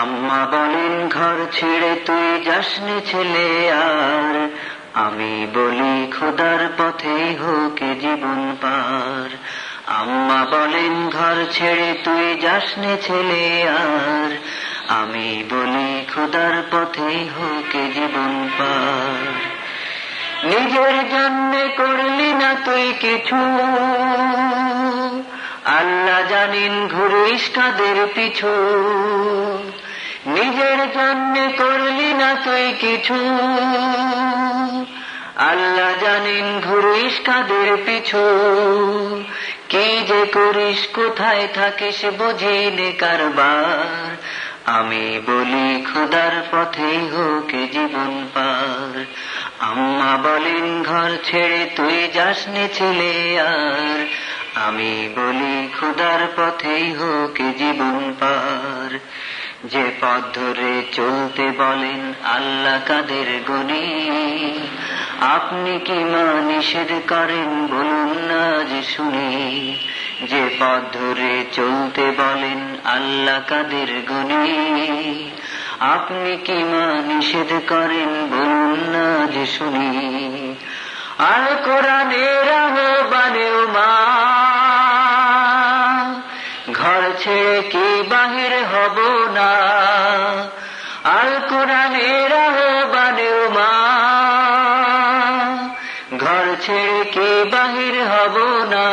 আম্মা বলেন, ঘর ছেড়ে তুই যাসনি ছেলে আর। আমি বলি, খোদার পথেই হোক জীবন পার। আম্মা বলেন, ঘর ছেড়ে তুই যাসনি ছেলে আর। আমি বলি, খোদার পথেই হোক জীবন পার। নিজের জন্য করলি না তুই কিছু। আল্লাহ জানিন, ঘুরিস কাদের পিছু। নিজের জন্য করলি না তুই কিছু? আল্লাহ জানিন ঘুরিস কাদের পিছু। কি যে করিস, কোথায় থাকিস বুঝিলে কারবার। আমি বলি, খোদার পথেই হোক জীবন পার। আম্মা বলেন, ঘর ছেড়ে তুই যাসনি ছেলে আর। আমি বলি, খোদার পথেই হোক জীবন পার। যে পথ ধরে চলতে বলেন আল্লাহ কাদের গনি আপনি কি মা নিষেধ করেন বলুন না যে শুনি? যে পথ ধরে চলতে বলেন আল্লাহ কাদের গনি আপনি কি মা নিষেধ করেন বলুন না যে শুনি? আর কোরআনের ছেড়ে কি বাহির হব না? আল কোরআনের আহ্বানেও মা ঘর ছেড়ে কি বাহির হব না?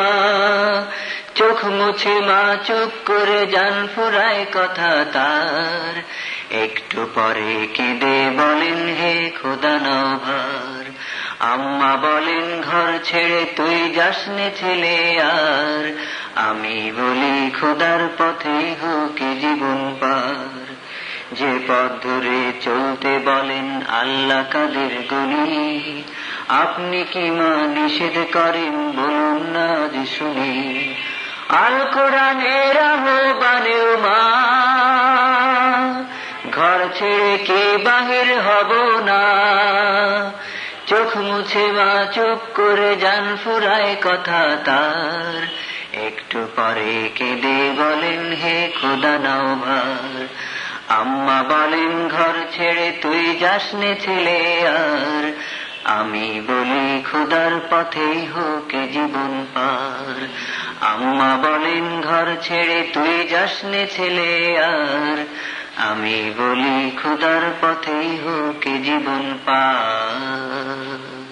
চোখ মুছে মা চুপ করে যান ফুরায় কথা তার। একটু পরে কেঁদে বলেন, হে খোদা নভার আম্মা বলেন, ঘর ছেড়ে তুই যাসনে ছেলে আর। আমি বলি, খোদার পথে হোক জীবন পার। যে পথ ধরে চলতে বলেন, আল্লাহ কাদের গনি আপনি কি মা নিষেধ করেন বলুন না যে শুনি। আল কোরআনের আহ্বানেও মা, ঘর ছেড়ে কে বাহির হব না? চোখ মুছে মা, চুপ করে যান ফুরায় কথা তার। একটু পরে কেঁদে বলেন, হে খোদা, নাও ভার। আম্মা বলেন, ঘর ছেড়ে তুই যাসনে ছেলে আর। আমি বলি, খোদার পথেই হোক জীবন পার। আম্মা বলেন, ঘর ছেড়ে তুই যাসনে ছেলে আর। আমি বলি খোদার পথেই হোক জীবন পার।